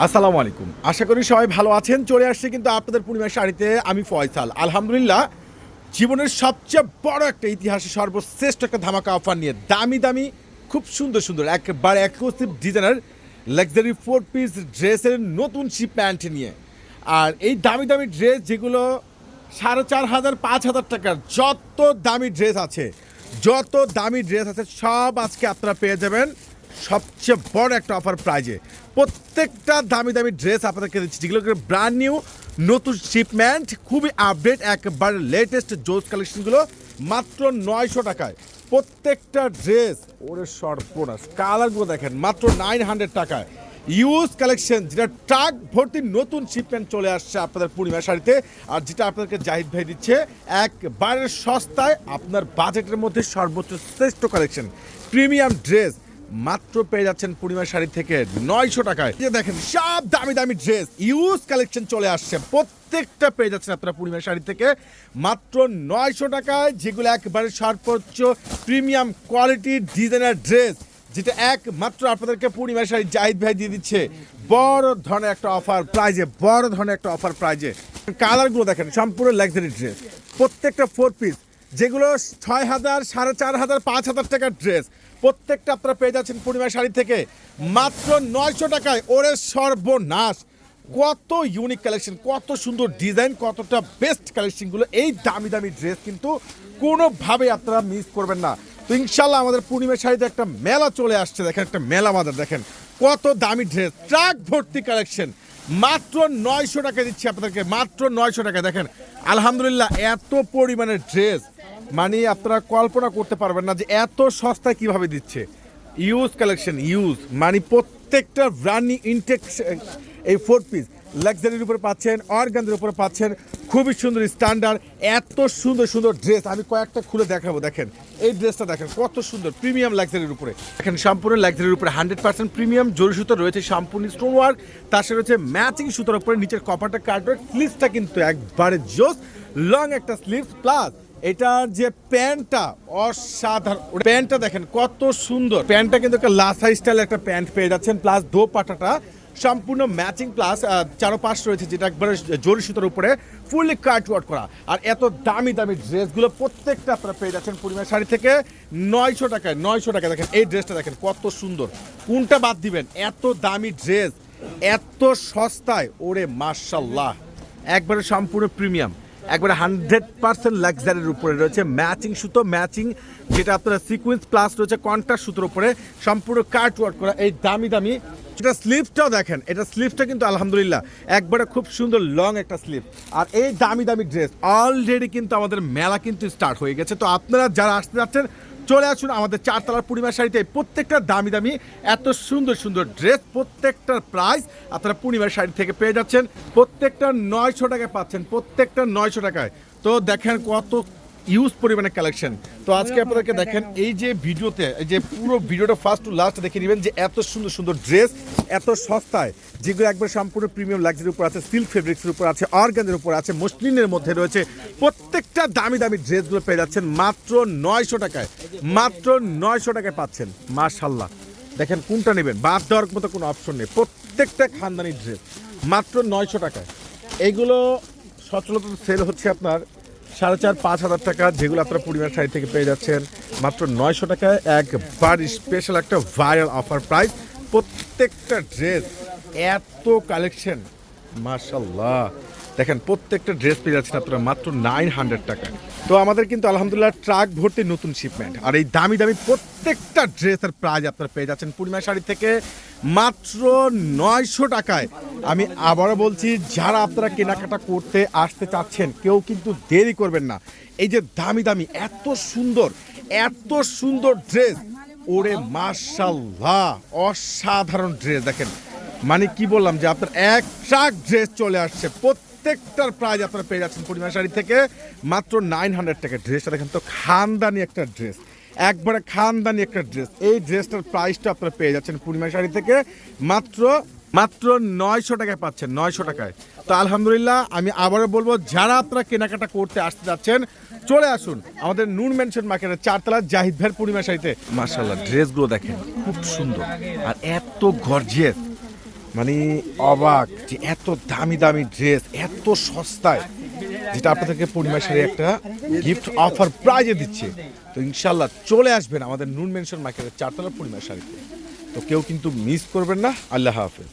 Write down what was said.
আসসালামু আলাইকুম। আশা করি সবাই ভালো আছেন। চলে আসছে কিন্তু আপনাদের পূর্ণিমা শাড়িতে, আমি ফয়সাল। আলহামদুলিল্লাহ, জীবনের সবচেয়ে বড় একটা ইতিহাসে সর্বশ্রেষ্ঠ একটা ধামাকা অফার নিয়ে দামি দামি, খুব সুন্দর সুন্দর, একবারে exclusive designer luxury four piece ড্রেসের নতুন শি প্যান্ট নিয়ে। আর এই দামি দামি ড্রেস যেগুলো সাড়ে চার হাজার, পাঁচ হাজার টাকার যত দামি ড্রেস আছে, যত দামি ড্রেস আছে, সব আজকে আপনারা পেয়ে যাবেন। সবচেয়ে বড় একটা অফার প্রাইজে প্রত্যেকটা দামি দামি ড্রেস আপনাদেরকে দিচ্ছি, যেগুলো ব্র্যান্ড নিউ নতুন শিপমেন্ট খুবই আপডেট একবার লেটেস্ট জোস কালেকশনগুলো মাত্র নয়শো টাকায়। প্রত্যেকটা ড্রেস ওরে সর্বনাশ কালারগুলো দেখেন, মাত্র নাইন হান্ড্রেড টাকায়। ইউজ কালেকশন যেটা ট্রাক ভর্তি নতুন শিপমেন্ট চলে আসছে আপনাদের পূর্ণিমা শাড়িতে, আর যেটা আপনাদেরকে জাহিদ ভাই দিচ্ছে একবারের সস্তায়, আপনার বাজেটের মধ্যে সর্বোচ্চ শ্রেষ্ঠ কালেকশন প্রিমিয়াম ড্রেস মাত্র পেয়ে যাচ্ছেন পূর্ণিমা শাড়ি থেকে নয়শো টাকায়। যে দেখেন, সব দামি দামি ড্রেস ইউজ কালেকশন চলে আসছে। প্রত্যেকটা পেয়ে যাচ্ছেন আপনারা পূর্ণিমা শাড়ি থেকে। মাত্র নয়শো টাকায় যেগুলো একবারে সর্বোচ্চ প্রিমিয়াম কোয়ালিটির ডিজাইনার ড্রেস যেটা একমাত্র আপনাদেরকে পূর্ণিমা শাড়ি জাহিদ ভাই দিয়ে দিচ্ছে। বড় ধরনের একটা অফার প্রাইজে বড় ধরনের একটা অফার প্রাইজে কালারগুলো দেখেন, সম্পূর্ণ লাক্সারি ড্রেস প্রত্যেকটা ফোর পিস যেগুলো ছয় হাজার, সাড়ে চার হাজার, পাঁচ হাজার টাকার ড্রেস প্রত্যেকটা আপনারা পেয়ে যাচ্ছেন পূর্ণিমা শাড়ি থেকে। মাত্র নয়শো টাকায় ওরে সর্বনাশ। কত ইউনিক কালেকশন কত সুন্দর ডিজাইন কতটা বেস্ট কালেকশনগুলো এই দামি দামি ড্রেস কিন্তু কোনোভাবেই আপনারা মিস করবেন না। তো ইনশাল্লাহ আমাদের পূর্ণিমা শাড়িতে একটা মেলা চলে আসছে। দেখেন একটা মেলা বাজার, দেখেন। কত দামি ড্রেস ট্রাক ভর্তি কালেকশন মাত্র নয়শো টাকা দিচ্ছি আপনাদেরকে, মাত্র নয়শো টাকা দেখেন, আলহামদুলিল্লাহ এত পরিমাণের ড্রেস মানে আপনারা কল্পনা করতে পারবেন না যে এত সস্তায় কীভাবে দিচ্ছে। ইউজ কালেকশন ইউজ মানে প্রত্যেকটা রানি ইনটেক এই ফোর পিস লাক্সারির উপরে পাচ্ছেন অর্গানদের উপরে পাচ্ছেন, খুবই সুন্দর স্ট্যান্ডার্ড এত সুন্দর সুন্দর ড্রেস আমি কয়েকটা খুলে দেখাবো, দেখেন। এই ড্রেসটা দেখেন, কত সুন্দর প্রিমিয়াম লাক্সারির উপরে। দেখেন, সম্পূর্ণ লাক্সারির উপরে হান্ড্রেড পার্সেন্ট প্রিমিয়াম জরি সুতো রয়েছে সম্পূর্ণ স্টোন ওয়ার্ক তার সাথে রয়েছে ম্যাচিং সুতোর উপরে নিচের কপারটা কার্ডওয়ার্ক স্লিভসটা কিন্তু একবারে জোস লং একটা স্লিভস প্লাস এটার যে প্যান্টটা অসাধারণ। প্যান্টটা দেখেন কত সুন্দর। প্যান্টটা কিন্তু একটা লাসা স্টাইল একটা প্যান্ট পেয়ে যাচ্ছেন, প্লাস দো পাটাটা সম্পূর্ণ ম্যাচিং, প্লাস চারো পাশ রয়েছে যেটা একবারে জরি সুতোর উপরে, ফুললি কাট ওয়ার্ক করা। আর এত দামি দামি ড্রেসগুলো প্রত্যেকটা আপনারা পেয়ে যাচ্ছেন পরিমাণ শাড়ি থেকে নয়শো টাকায়, নয়শো টাকা দেখেন এই ড্রেসটা দেখেন কত সুন্দর। কোনটা বাদ দিবেন? এত দামি ড্রেস, এত সস্তায়, ওরে মার্শাল্লাহ একবারে সম্পূর্ণ প্রিমিয়াম। একবারে হান্ড্রেড পার্সেন্ট লাক্সারির উপরে রয়েছে ম্যাচিং সুতো, ম্যাচিং যেটা আপনারা সিকুয়েন্স প্লাস রয়েছে কন্ট্রাস্ট সুতোর উপরে, সম্পূর্ণ কাট ওয়ার্ক করা এই দামি দামি। এটা স্লিপটাও দেখেন, এটা স্লিপটা কিন্তু আলহামদুলিল্লাহ একবারে খুব সুন্দর লং একটা স্লিপ আর এই দামি দামি ড্রেস অলরেডি কিন্তু আমাদের মেলা কিন্তু স্টার্ট হয়ে গেছে। তো আপনারা যারা আসতে যাচ্ছেন চলে আসুন আমাদের চারতলার পূর্ণিমা শাড়িতে। প্রত্যেকটা দামি দামি, এত সুন্দর সুন্দর ড্রেস, প্রত্যেকটার প্রাইস আপনারা পূর্ণিমার শাড়ি থেকে পেয়ে যাচ্ছেন। প্রত্যেকটা নয়শো টাকায় পাচ্ছেন, প্রত্যেকটা নয়শো টাকায়। তো দেখেন কত ইউজ পরিমাণে কালেকশন তো আজকে আপনাদেরকে দেখেন এই যে ভিডিওতে এই যে পুরো ভিডিওটা ফার্স্ট টু লাস্ট দেখে নেবেন যে এত সুন্দর সুন্দর ড্রেস এত সস্তায় যেগুলো একবার সম্পূর্ণ প্রিমিয়াম লাক্সারির উপর আছে সিল্ক ফেব্রিক্সের উপর আছে অর্গানের উপর আছে মসলিনের মধ্যে রয়েছে প্রত্যেকটা দামি দামি ড্রেসগুলো পেয়ে যাচ্ছেন মাত্র নয়শো টাকায় মাত্র নয়শো টাকায় পাচ্ছেন মাশাল্লাহ দেখেন কোনটা নেবেন? বাদ দেওয়ার মতো কোনো অপশন নেই প্রত্যেকটা খানদানি ড্রেস মাত্র নয়শো টাকায়। এইগুলো সচলতা সেল হচ্ছে আপনার সাড়ে চার, পাঁচ হাজার টাকা যেগুলো আপনারা পূর্ণিমার শাড়ি থেকে পেয়ে যাচ্ছেন, মাত্র নয়শো টাকায় একবার স্পেশাল একটা ভাইরাল অফার প্রাইস প্রত্যেকটা ড্রেস এত কালেকশন মার্শাল্লাহ দেখেন, প্রত্যেকটা ড্রেস পেয়ে যাচ্ছেন আপনারা মাত্র নাইন হান্ড্রেড টাকায়। তো আমাদের কিন্তু আলহামদুলিল্লাহ ট্রাক ভর্তি নতুন শিপমেন্ট আর এই দামি দামি প্রত্যেকটা ড্রেসের প্রাইজ আপনারা পেয়ে যাচ্ছেন পূর্ণিমা শাড়ি থেকে মাত্র নয়শো টাকায়। আমি আবারও বলছি, যারা আপনারা কেনাকাটা করতে আসতে চাচ্ছেন, কেউ কিন্তু দেরি করবেন না। এই যে দামি দামি, এত সুন্দর এত সুন্দর ড্রেস ওরে মার্শাল্লাহ অসাধারণ ড্রেস দেখেন। মানে কি বললাম যে আপনার এক ট্রাক ড্রেস চলে আসছে প্রত্যেকটার প্রাইস আপনারা পেয়ে যাচ্ছেন পূর্ণিমা শাড়ি থেকে। মাত্র নাইন হান্ড্রেড টাকা ড্রেসটা দেখেন তো, খানদানি একটা ড্রেস একবারে খানদানি একটা ড্রেস এই ড্রেসটার প্রাইসটা আপনারা পেয়ে যাচ্ছেন পূর্ণিমা শাড়ি থেকে। মাত্র মাত্র নয়শো টাকায় পাচ্ছেন, নয়শো টাকায়। তো আলহামদুলিল্লাহ, আমি আবারও বলব, যারা আপনারা কেনাকাটা করতে আসতে যাচ্ছেন, চলে আসুন আমাদের নুন মেনশন মার্কেটের চারতলা জাহিদ ভাইয়ের পূর্ণিমা শাড়িতে। মার্শাল্লাহ ড্রেসগুলো দেখেন, খুব সুন্দর। আর এত গর্জিয়াস মানে অবাক যে এত দামি দামি ড্রেস এত সস্তায়, যেটা আপনাদেরকে পূর্ণিমা একটা গিফট অফার প্রাইজে দিচ্ছে। তো ইনশাল্লাহ চলে আসবেন আমাদের নুন মেনশন মার্কেটের চারতলা পূর্ণিমা শাড়িতে। তো কেউ কিন্তু মিস করবেন না। আল্লাহ হাফেজ।